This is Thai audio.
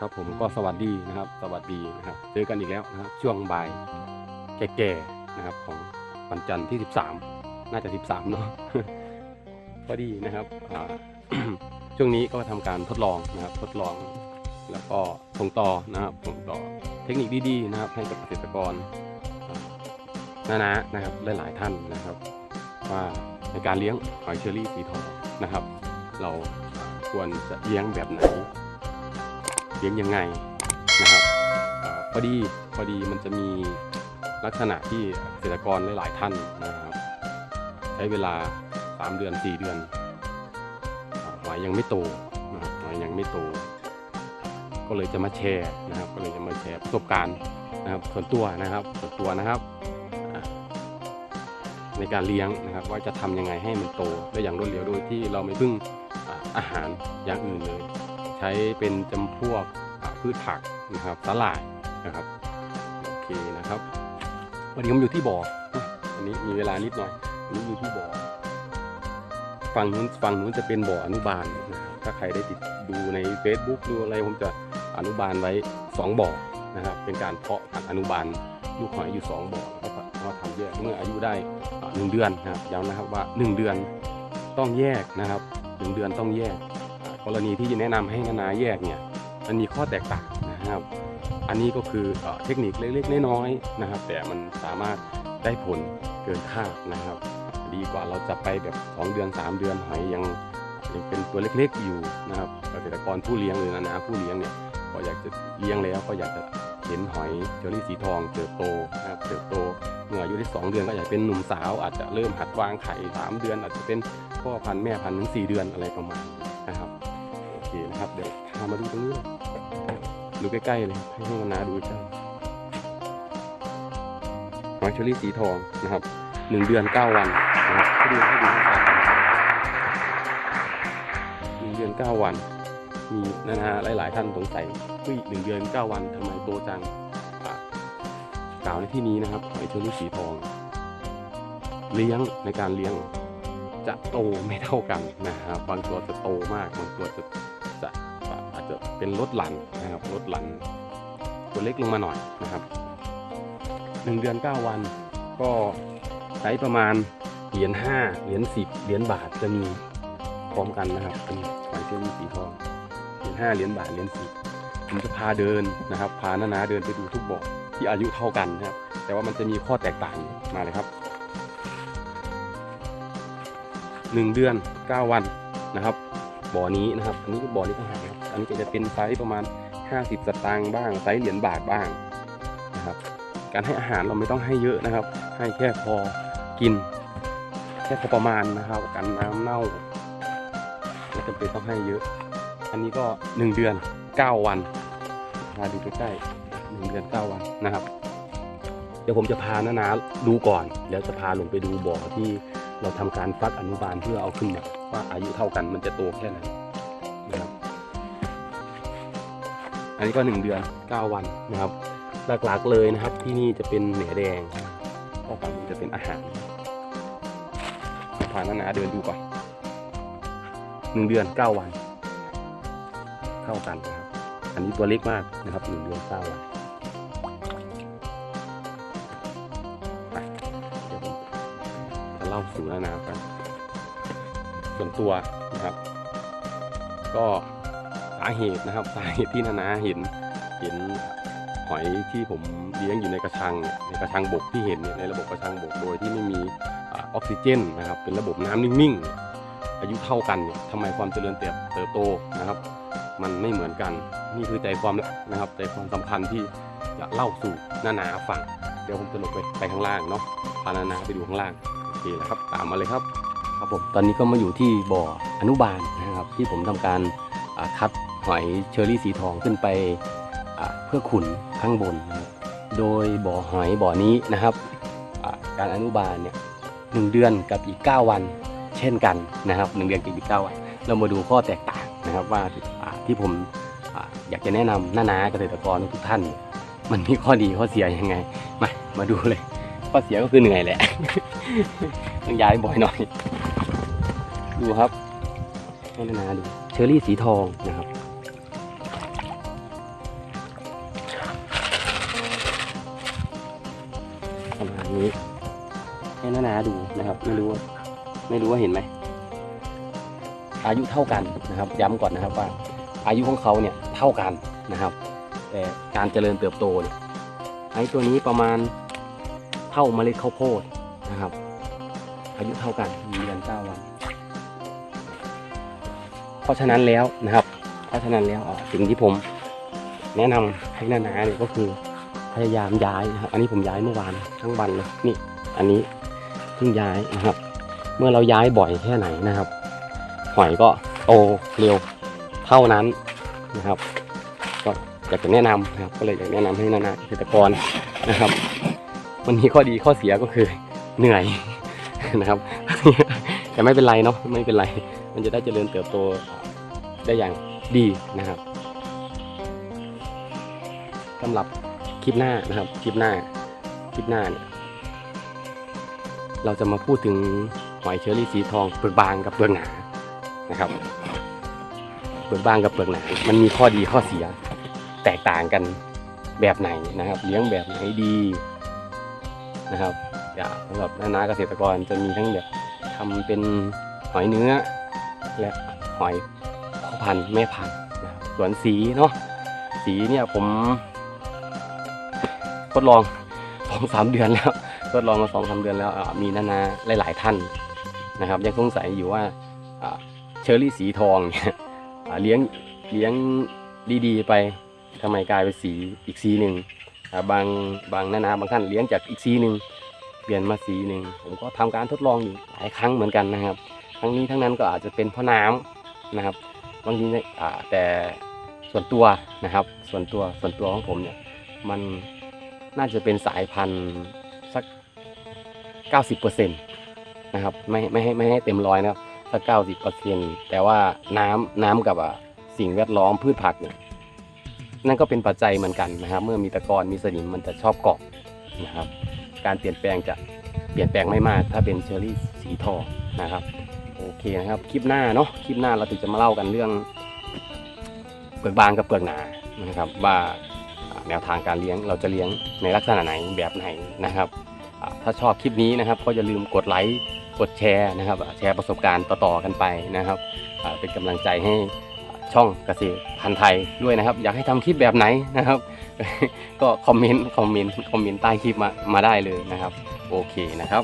ครับผมก็สวัสดีนะครับ สวัสดีนะครับเจอกันอีกแล้วนะครับ ช่วงบ่ายแก่ๆนะครับ ของวันจันทร์ที่ 13 น่าจะ 13 เนาะพอดีนะครับช่วงนี้ก็ทำการทดลองนะครับ ทดลอง แล้วก็ส่งต่อนะครับส่งต่อเทคนิคดีๆนะครับ ให้กับเกษตรกรนานานะครับหลายๆท่านนะครับ ว่าในการเลี้ยงหอยเชอรี่สีทองนะครับ เราควรจะเลี้ยงแบบไหน เลี้ยงยังไงนะครับอพอดีพอดีมันจะมีลักษณะที่เกษตรกรหลาย ๆ ท่านนะครับใช้เวลา 3 เดือน 4 เดือนหอยยังไม่โตนะครับหอยยังไม่โต ก็เลยจะมาแชร์นะครับ ก็เลยจะมาแชร์ประสบการณ์นะครับส่วนตัวนะครับส่วนตัวนะครับ ในการเลี้ยงนะครับ ว่าจะทำยังไงให้มันโตได้อย่างรวดเร็วโดยที่เราไม่พึ่งอาอาหารอย่างอื่นเลย ใช้เป็นจำพวกพืชผักนะครับสาหร่ายนะครับโอเคนะครับวันนี้ผมอยู่ที่บ่อนะวันนี้มีเวลานิดหน่อยวันนี้อยู่ที่บ่อฝั่งนู้นฝั่งนู้นจะเป็นบ่ออนุบาลนะครับถ้าใครได้ติดดูใน Facebook ดูอะไรผมจะอนุบาลไว้ 2 บ่อนะครับ เป็นการเพาะพันธุ์อนุบาลลูกหอยอยู่ 2 บ่อแล้วก็ทำแยกเมื่ออายุได้อ่าหนึ่งเดือนนะครับย้ำนะครับว่า 1 เดือนต้องแยกนะครับหนึ่งเดือนต้องแยก รณีที่จะแนะนำให้นานาแยกเนี่ยมันมีข้อแตกต่างนะครับ อันนี้ก็คือเอเทคนิคเล็กๆน้อยๆนะครับ แต่มันสามารถได้ผลเกินคาดนะครับ ดีกว่าเราจะไปแบบ 2 เดือน 3 เดือนหอยยังยังเป็นตัวเล็กๆอยู่นะครับเกษตรกรผู้เลี้ยงหรือนานาผู้เลี้ยงเนี่ยก็อยากจะเลี้ยงแล้วก็อยากจะเห็นหอยเชอรี่สีทองเติบโตนะครับเติบโตเมื่ออายุได้2เดือนก็อยากเป็นหนุ่มสาว อาจจะเริ่มหัดวางไข่3เดือน อาจจะเป็นพ่อพันธุ์แม่พันธุ์ถึง4เดือนอะไรประมาณนี้ เคนะครับ เดี๋ยวพามาดูตรงนี้ดูใกล้ๆเลยให้ให้นานาดูใกล้หอยเชอรี่สีทองนะครับหนึ่งเดือนเก้าวันนะครับให้ดูให้ดูให้หนึ่งเดือนเก้าวัน มีนะฮะหลายๆท่านสงสัยเฮ้ยหนึ่งเดือนเก้าวันทำไมโตจังกล่าวในที่นี้นะครับหอยเชอรี่สีทอง เลี้ยงในการเลี้ยง จะโตไม่เท่ากันนะครับบางตัวจะโตมากบางตัวจะจะอาจจะเป็นลดหลั่นนะครับลดหลั่นตัวเล็กลงมาหน่อยนะครับหนึ่งเดือนเก้าวันก็ใช้ประมาณเหรียญห้าเหรียญสิบเหรียญบาทจะมีพร้อมกันนะครับเป็นหอยเชอรี่สีทองเหรียญห้าเหรียญบาทเหรียญสิบผมจะพาเดินนะครับ พานานาเดินไปดูทุกบ่อที่อายุเท่ากันนะครับ แต่ว่ามันจะมีข้อแตกต่างมาเลยครับ หนึ่งเดือนเก้าวันนะครับ บ่อนี้นะครับ อันนี้บ่อนี้ก็หายครับอันนี้ก็จะเป็นไซส์ประมาณ 50 สตางค์บ้างไซส์เหรียญบาทบ้างนะครับ การให้อาหารเราไม่ต้องให้เยอะนะครับ ให้แค่พอกิน แค่พอประมาณนะครับกันน้ำเน่าไม่จำเป็นต้องให้เยอะ อันนี้ก็ 1 เดือน 9 วันมาดูใกล้ๆหนึ่งเดือน9วันนะครับ เดี๋ยวผมจะพานานาดูก่อน แล้วจะพาลงไปดูบ่อที่ เราทำการฟักอนุบาลเพื่อเอาขึ้นมาว่าอายุเท่ากันมันจะโตแค่ไหนนะครับอันนี้ก็หนึ่งเดือนเก้าวันนะครับ หลักๆเลยนะครับ ที่นี่จะเป็นเหนือแดงก็ฝั่งนี้จะเป็นอาหารพานานาเดินดูก่อนหนึ่งเดือนเก้าวัน เท่ากันนะครับ อันนี้ตัวเล็กมากนะครับหนึ่งเดือนเก้าวันาสู่นานาฟังส่วนตัวนะครับ ก็สาเหตุนะครับสาเหตุที่นานาเห็นเห็นหอยที่ผมเลี้ยงอยู่ในกระชังในกระชังบกที่เห็นในระบบกระชังบกโดยที่ไม่มีออกซิเจนนะครับ เป็นระบบน้ำนิ่งๆ อายุเท่ากันเนี่ยทำไมความเจริญเติบเติบโตนะครับ มันไม่เหมือนกัน นี่คือใจความนะครับใจความสำคัญที่จะเล่าสู่นานาฟังเดี๋ยวผมจะลงไปไปข้างล่างเนาะพานานาไปดูข้างล่าง โอเคแล้วครับตามมาเลยครับ ครับผมตอนนี้ก็มาอยู่ที่บ่ออนุบาลนะครับ ที่ผมทำการอ่าคัดหอยเชอรี่สีทองขึ้นไปอ่าเพื่อขุนข้างบนนะครับโดยบ่อหอยบ่อนี้นะครับอ่าการอนุบาลเนี่ยหนึ่งเดือนกับอีก 9 วัน เช่นกันนะครับหนึ่งเดือนกับอีก9วันเรามาดูข้อแตกต่างนะครับว่าอ่าที่ผมอาอยากจะแนะนำน้านาเกษตรกรทุกท่านเนี่ยมันมีข้อดีข้อเสียยังไง มามาดูเลย ข้อเสียก็คือเหนื่อยแหละ ต้องย้ายบ่อยหน่อย ดูครับให้นานาดู เชอรี่สีทองนะครับ ประมาณนี้ ให้นานาดูนะครับ ไม่รู้ว่าไม่รู้ว่าเห็นไหม อายุเท่ากันนะครับ ย้ำก่อนนะครับว่า อายุของเขาเนี่ยเท่ากันนะครับ แต่การเจริญเติบโตเนี่ยไอ้ตัวนี้ประมาณเท่าเมล็ดข้าวโพด นะครับ อายุเท่ากันมีเดือนเก้าวัน เพราะฉะนั้นแล้วนะครับ เพราะฉะนั้นแล้วสิ่งที่ผมแนะนำให้นานาเนี่ยก็คือพยายามย้ายนะครับ อันนี้ผมย้ายเมื่อวานทั้งวันเลยนี่ อันนี้เพิ่งย้ายนะครับ เมื่อเราย้ายบ่อยแค่ไหนนะครับ หอยก็โตเร็วเท่านั้นนะครับก็อยากจะแนะนำนะครับ ก็เลยอยากแนะนำให้นานาเกษตรกรนะครับ มันมีข้อดีข้อเสียก็คือ เหนื่อยนะครับ แต่ไม่เป็นไรเนาะไม่เป็นไร มันจะได้เจริญเติบโตได้อย่างดีนะครับสำหรับคลิปหน้านะครับ คลิปหน้าคลิปหน้าเนี่ยเราจะมาพูดถึงหอยเชอรี่สีทองเปลือกบางกับเปลือกหนานะครับเปลือกบางกับเปลือกหนา มันมีข้อดีข้อเสีย แตกต่างกันแบบไหนนะครับ เลี้ยงแบบไหนดีนะครับ อย่าสำหรับนานาเกษตรกรจะมีทั้งแบบทำเป็นหอยเนื้อ และหอยพ่อพันธุ์แม่พันธุ์นะครับส่วนสีเนาะสีเนี่ยผมทดลองสองสามเดือนแล้วทดลองมาสองสาเดือนแล้วมีนานาหลาย ๆ ท่านนะครับ ยังสงสัยอยู่ว่าเชอร์รี่สีทองเนี่ยเลี้ยงเลี้ยงดีๆ ไปทำไมกลายเป็นสีอีกสีหนึ่งบางบางนานาบางท่านเลี้ยงจากอีกสีหนึ่ง ปลี่ยนมาสีหนึ่งผมก็ทำการทดลองอยู่หลายครั้งเหมือนกันนะครับ ทั้งนี้ทั้งนั้นก็อาจจะเป็นเพราะน้ำนะครับบางทีเนี่ยแต่ส่วนตัวนะครับ ส่วนตัวส่วนตัวของผมเนี่ยมันน่าจะเป็นสายพันธุ์สัก 90%นะครับไม่ไม่ให้ไม่ให้เต็มร้อยนะครับสัก90%แต่ว่าน้ำน้ำกับอะสิ่งแวดล้อมพืชผักเนี่ยนั่นก็เป็นปัจจัยเหมือนกันนะครับ เมื่อมีตะกอนมีสนิมมันจะชอบเกาะนะครับ การเปลี่ยนแปลงจะเปลี่ยนแปลงไม่มาก ถ้าเป็นเชอรี่สีทองนะครับโอเคนะครับคลิปหน้าเนาะคลิปหน้าเราถึงจะมาเล่ากันเรื่องเปลือกบางกับเปลือกหนานะครับว่าแนวทางการเลี้ยงเราจะเลี้ยงในลักษณะไหนแบบไหนนะครับถ้าชอบคลิปนี้นะครับก็อย่าลืมกดไลค์กดแชร์นะครับแชร์ประสบการณ์ต่อๆกันไปนะครับเป็นกำลังใจให้ ช่องเกษตรพันธ์ไทยด้วยนะครับ อยากให้ทำคลิปแบบไหนนะครับ ก็คอมเมนต์คอมเมนต์คอมเมนต์ใต้คลิปมามาได้เลยนะครับ โอเคนะครับ